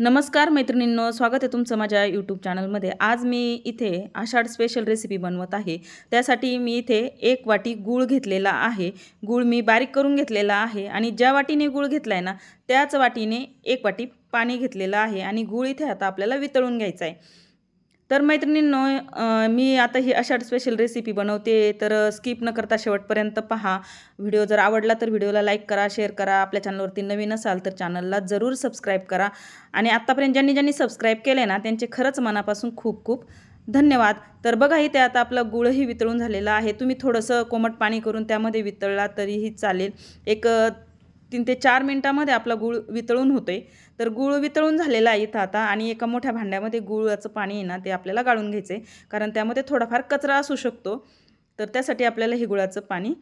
नमस्कार मैत्रिणींनो स्वागत आहे तुमचं माझ्या यूट्यूब चॅनलमध्ये आज मी इथे आषाढ स्पेशल रेसिपी बनवत आहे. त्यासाठी मी इथे एक वाटी गूळ घेतलेला आहे. गूळ मी बारीक करून घेतलेला आहे आणि ज्या वाटीने गूळ घेतला आहे ना त्याच वाटीने एक वाटी पाणी घेतलेलं आहे आणि गूळ इथे आता आपल्याला वितळून घ्यायचा आहे तर मैत्रिणींनो मी आता ही अशा स्पेशल रेसिपी बनवते तर स्किप न करता शेवटपर्यंत पहा. व्हिडिओ जर आवडला तर व्हिडिओला लाईक करा शेअर करा. आपल्या चॅनलवरती नवीन असाल तर चॅनलला जरूर सबस्क्राईब करा. आणि आत्तापर्यंत ज्यांनी ज्यांनी सबस्क्राईब केले ना त्यांचे खरंच मनापासून खूप खूप धन्यवाद. तर बघा इथे आता आपलं गुळही वितळून झालेलं आहे. तुम्ही थोडंसं कोमट पाणी करून त्यामध्ये वितळला तरीही चालेल. एक तीन ते चार मिनटामध्ये आपला गूळ वितळून होतोय. तर गूळ वितळून झालेला आहे इथं आता आणि एका मोठ्या भांड्यामध्ये गुळाचं पाणी आहे ना ते आपल्याला गाळून घ्यायचं आहे कारण त्यामध्ये थोडाफार कचरा असू शकतो. तर त्यासाठी आपल्याला हे गुळाचं पाणी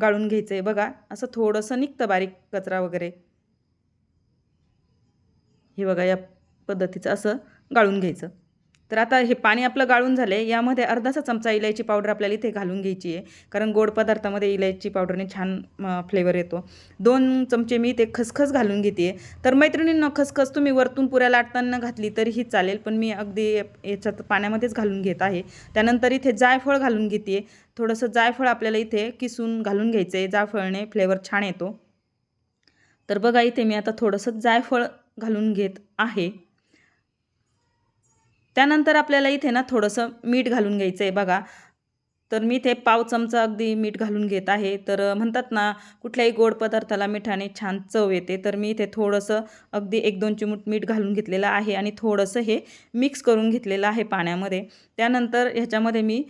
गाळून घ्यायचं आहे बघा असं थोडंसं निघतं बारीक कचरा वगैरे. हे बघा या पद्धतीचं असं गाळून घ्यायचं. तर आता हे पाणी आपलं गाळून झालं आहे यामध्ये अर्धासा चमचा इलायची पावडर आपल्याला इथे घालून घ्यायची आहे. कारण गोड पदार्थामध्ये इलायची पावडरने छान फ्लेवर येतो. दोन चमचे मी ते खसखस घालून घेते. तर मैत्रिणींना खसखस तुम्ही वरतून पुऱ्या लाटताना घातली तरीही चालेल पण मी अगदी याच्यात पाण्यामध्येच घालून घेत आहे. त्यानंतर इथे जायफळ घालून घेते. थोडंसं जायफळ आपल्याला इथे किसून घालून घ्यायचं आहे जायफळने फ्लेवर छान येतो. तर बघा इथे मी आता थोडंसं जायफळ घालून घेत आहे. त्यानंतर आपल्याला इथे ना थोडंसं मीठ घालून घ्यायचं आहे. बघा तर मी इथे पाव चमचा अगदी मीठ घालून घेत आहे. तर म्हणतात ना कुठल्याही गोड पदार्थाला मिठाने छान चव येते. तर मी इथे थोडंसं अगदी एक दोन चिमूट मीठ घालून घेतलेलं आहे आणि थोडंसं हे मिक्स करून घेतलेलं आहे पाण्यामध्ये. त्यानंतर ह्याच्यामध्ये मी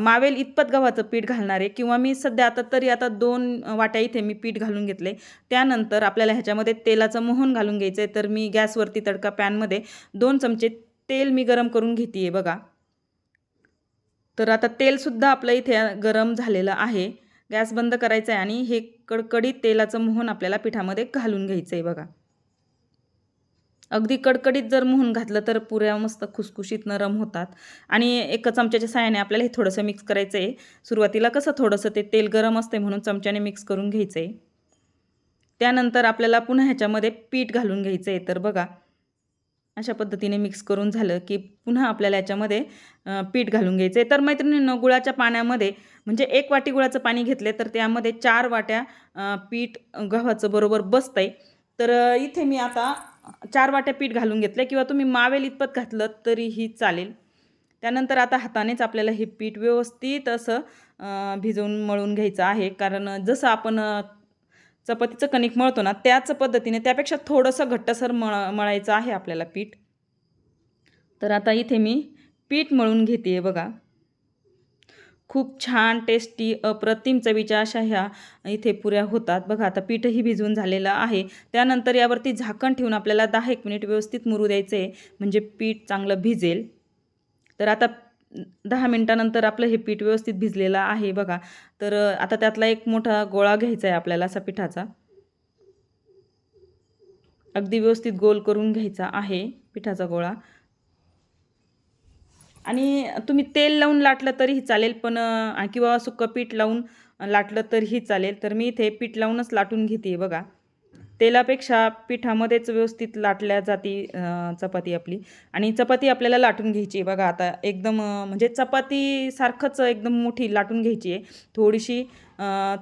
मावेल इतपत गव्हाचं पीठ घालणार आहे किंवा मी सध्या आता तरी आता दोन वाट्या इथे मी पीठ घालून घेतले. त्यानंतर आपल्याला ह्याच्यामध्ये तेलाचं मोहन घालून घ्यायचं आहे तर मी गॅसवरती तडका पॅनमध्ये दोन चमचे तेल मी गरम करून घेते आहे बघा. तर आता तेलसुद्धा आपलं इथे गरम झालेलं आहे. गॅस बंद करायचा आहे आणि हे कडकडीत तेलाचं मोहन आपल्याला पिठामध्ये घालून घ्यायचं आहे बघा. अगदी कडकडीत जर मोहन घातलं तर पुऱ्या मस्त खुसखुशीत नरम होतात. आणि एका चमच्याच्या साहाय्याने आपल्याला हे थोडंसं मिक्स करायचं आहे सुरुवातीला कसं थोडंसं ते तेल गरम असते म्हणून चमच्याने मिक्स करून घ्यायचं आहे त्यानंतर आपल्याला पुन्हा ह्याच्यामध्ये पीठ घालून घ्यायचं आहे तर बघा अशा पद्धतीने मिक्स करून झालं की पुन्हा आपल्याला याच्यामध्ये पीठ घालून घ्यायचं आहे तर मैत्रिणींनो गुळाच्या पाण्यामध्ये म्हणजे एक वाटी गुळाचं पाणी घेतले तर त्यामध्ये चार वाट्या पीठ गव्हाचं बरोबर बसतं आहे तर इथे मी आता चार वाट्या पीठ घालून घेतलं किंवा तुम्ही मावेल इतपत घातलं तरीही चालेल. त्यानंतर आता हातानेच आपल्याला हे पीठ व्यवस्थित असं भिजवून मळून घ्यायचं आहे. कारण जसं आपण चपातीचं कणिक मळतो ना त्याच पद्धतीने त्यापेक्षा थोडंसं घट्टसर मळ मळायचं आहे आपल्याला पीठ. तर आता इथे मी पीठ मळून घेते बघा. खूप छान टेस्टी अप्रतिम चवीच्या अशा ह्या इथे पुऱ्या होतात. बघा आता पीठही भिजवून झालेलं आहे. त्यानंतर यावरती झाकण ठेवून आपल्याला दहा एक मिनिट व्यवस्थित मुरू द्यायचं आहे म्हणजे पीठ चांगलं भिजेल. तर आता दहा मिनटानंतर आपलं हे पीठ व्यवस्थित भिजलेलं आहे बघा. तर आता त्यातला एक मोठा गोळा घ्यायचा आहे आपल्याला असा पिठाचा. अगदी व्यवस्थित गोल करून घ्यायचा आहे पिठाचा गोळा. आणि तुम्ही तेल लावून लाटलं तरीही चालेल पण किंवा सुकं पीठ लावून लाटलं तरीही चालेल. तर मी इथे पीठ लावूनच लाटून घेते बघा. तेलापेक्षा पिठामध्येच व्यवस्थित लाटल्या जाती चपाती आपली. आणि चपाती आपल्याला लाटून घ्यायची आहे. बघा आता एकदम म्हणजे चपातीसारखंच एकदम मोठी लाटून घ्यायची आहे. थोडीशी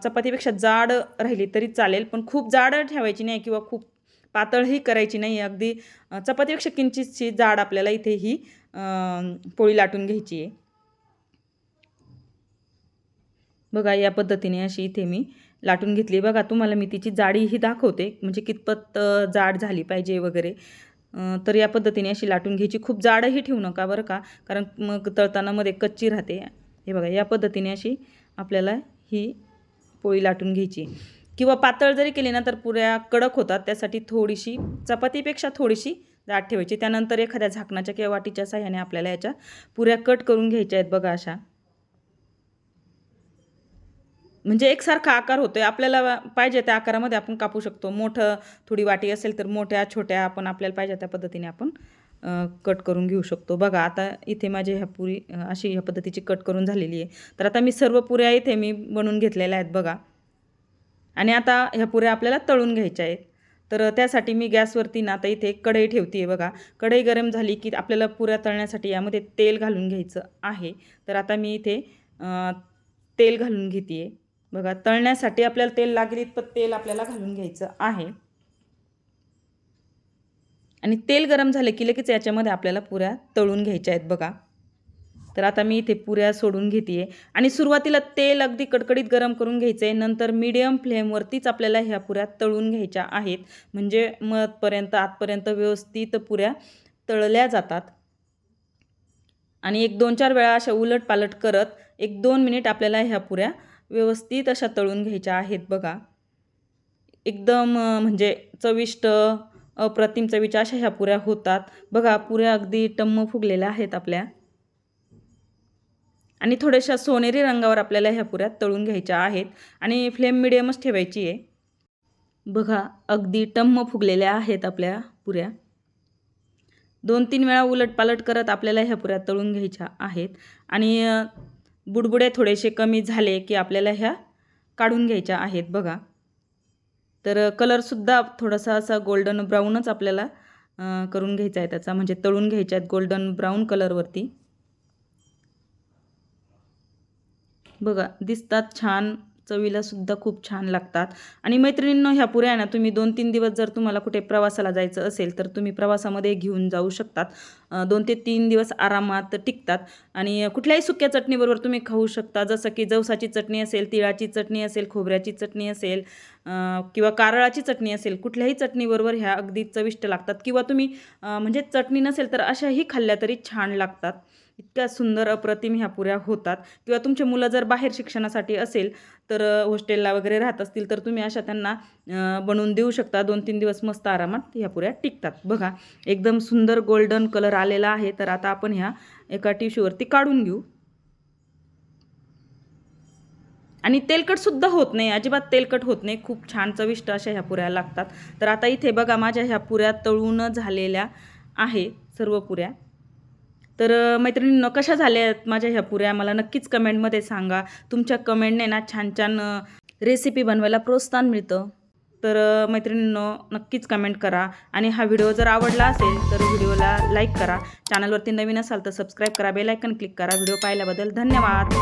चपातीपेक्षा जाड राहिली तरी चालेल पण खूप जाड ठेवायची नाही किंवा खूप पातळही करायची नाही. अगदी चपातीपेक्षा किंचितशी जाड आपल्याला इथे ही पोळी लाटून घ्यायची आहे. बघा या पद्धतीने अशी इथे मी लाटून घेतली. बघा तुम्हाला मी तिची जाडीही दाखवते. म्हणजे कितपत जाड झाली पाहिजे वगैरे. तर या पद्धतीने अशी लाटून घ्यायची. खूप जाडही ठेवू नका बरं का. कारण मग तळताना मध्ये कच्ची राहते. हे बघा या पद्धतीने अशी आपल्याला ही पोळी लाटून घ्यायची. किंवा पातळ जरी केली ना तर पुऱ्या कडक होतात. त्यासाठी थोडीशी चपातीपेक्षा थोडीशी जाड ठेवायची. त्यानंतर एखाद्या झाकणाच्या किंवा वाटीच्या साह्याने आपल्याला याच्या पुऱ्या कट करून घ्यायच्या आहेत बघा अशा. म्हणजे एकसारखा आकार होतोय. आपल्याला पाहिजे त्या आकारामध्ये आपण कापू शकतो. मोठं थोडी वाटी असेल तर मोठ्या छोट्या आपण आपल्याला पाहिजे त्या पद्धतीने आपण कट करून घेऊ शकतो. बघा आता इथे माझी ह्या पुरी अशी ह्या पद्धतीची कट करून झालेली आहे. तर आता मी सर्व पुऱ्या इथे मी बनवून घेतलेल्या आहेत बघा. आणि आता ह्या पुऱ्या आपल्याला तळून घ्यायच्या आहेत. तर त्यासाठी मी गॅसवरती ना आता इथे कढई ठेवते आहे बघा. कढई गरम झाली की आपल्याला पुऱ्या तळण्यासाठी यामध्ये तेल घालून घ्यायचं आहे. तर आता मी इथे तेल घालून घेते आहे बघा तळण्यासाठी आपल्याला तेल लागेल इतपत तेल आपल्याला घालून घ्यायचं आहे. आणि तेल गरम झाले की लगेच याच्यामध्ये आपल्याला पुऱ्या तळून घ्यायच्या आहेत बघा. तर आता मी इथे पुऱ्या सोडून घेते आहे आणि सुरुवातीला तेल अगदी कडकडीत गरम करून घ्यायचं आहे नंतर मीडियम फ्लेमवरतीच आपल्याला ह्या पुऱ्या तळून घ्यायच्या आहेत. म्हणजे मधपर्यंत आतपर्यंत व्यवस्थित पुऱ्या तळल्या जातात. आणि एक दोन चार वेळा अशा उलट पालट करत एक दोन मिनिट आपल्याला ह्या पुऱ्या व्यवस्थित अशा तळून घ्यायच्या आहेत बघा. एकदम म्हणजे चविष्ट अप्रतिम चवीच्या अशा ह्या पुऱ्या होतात. बघा पुऱ्या अगदी टम्म फुगलेल्या आहेत आपल्या. आणि थोड्याशा सोनेरी रंगावर आपल्याला ह्या पुऱ्या तळून घ्यायच्या आहेत आणि फ्लेम मिडियमच ठेवायची आहे. बघा अगदी टम्म फुगलेल्या आहेत आपल्या पुऱ्या. दोन तीन वेळा उलट पालट करत आपल्याला ह्या पुऱ्या तळून घ्यायच्या आहेत. आणि बुडबुडे थोडेसे कमी झाले की आपल्याला ह्या काढून घ्यायच्या आहेत बघा. तर कलरसुद्धा थोडासा असा गोल्डन ब्राऊनच आपल्याला करून घ्यायचा आहे त्याचा. म्हणजे तळून घ्यायच्या आहेत गोल्डन ब्राऊन कलरवरती बघा दिसतात छान चवीला सुद्धा खूप छान लागतात. आणि मैत्रिणींनो ह्या पुऱ्या ना तुम्ही दोन तीन दिवस जर तुम्हाला कुठे प्रवासाला जायचं असेल तर तुम्ही प्रवासामध्ये घेऊन जाऊ शकतात. दोन ते तीन दिवस आरामात टिकतात. आणि कुठल्याही सुक्या चटणीबरोबर तुम्ही खाऊ शकता. जसं की जवसाची चटणी असेल तिळाची चटणी असेल खोबऱ्याची चटणी असेल किंवा कारळाची चटणी असेल कुठल्याही चटणीबरोबर ह्या अगदी चविष्ट लागतात. किंवा तुम्ही म्हणजे चटणी नसेल तर अशाही खाल्ल्या तरी छान लागतात. इतक्या सुंदर अप्रतिम ह्या पुऱ्या होतात. किंवा तुमचे मुलं जर बाहेर शिक्षणासाठी असेल तर हॉस्टेलला वगैरे राहत असतील तर तुम्ही अशा त्यांना बनवून देऊ शकता. दोन तीन दिवस मस्त आरामात ह्या पुऱ्या टिकतात. बघा एकदम सुंदर गोल्डन कलर आलेला आहे. तर आता आपण ह्या एका टिश्यूवरती काढून घेऊ. आणि तेलकटसुद्धा होत नाही. अजिबात तेलकट होत नाही. खूप छान चविष्ट अशा ह्या पुऱ्या लागतात. तर आता इथे बघा माझ्या ह्या पुऱ्या तळून झालेल्या आहे सर्व पुऱ्या. तर अ, मैत्रिणींनो कशा झाल्या आहेत माझ्या ह्या पुऱ्या? मला नक्कीच कमेंटमध्ये सांगा. तुमच्या कमेंटने ना छान छान रेसिपी बनवायला प्रोत्साहन मिळतं. तर मैत्रिणींनो नक्कीच कमेंट करा. आणि हा व्हिडिओ जर आवडला असेल तर व्हिडिओला लाईक करा. चॅनलवरती नवीन असाल तर सबस्क्राईब करा. बेल आयकन क्लिक करा. व्हिडिओ पाहिल्याबद्दल धन्यवाद.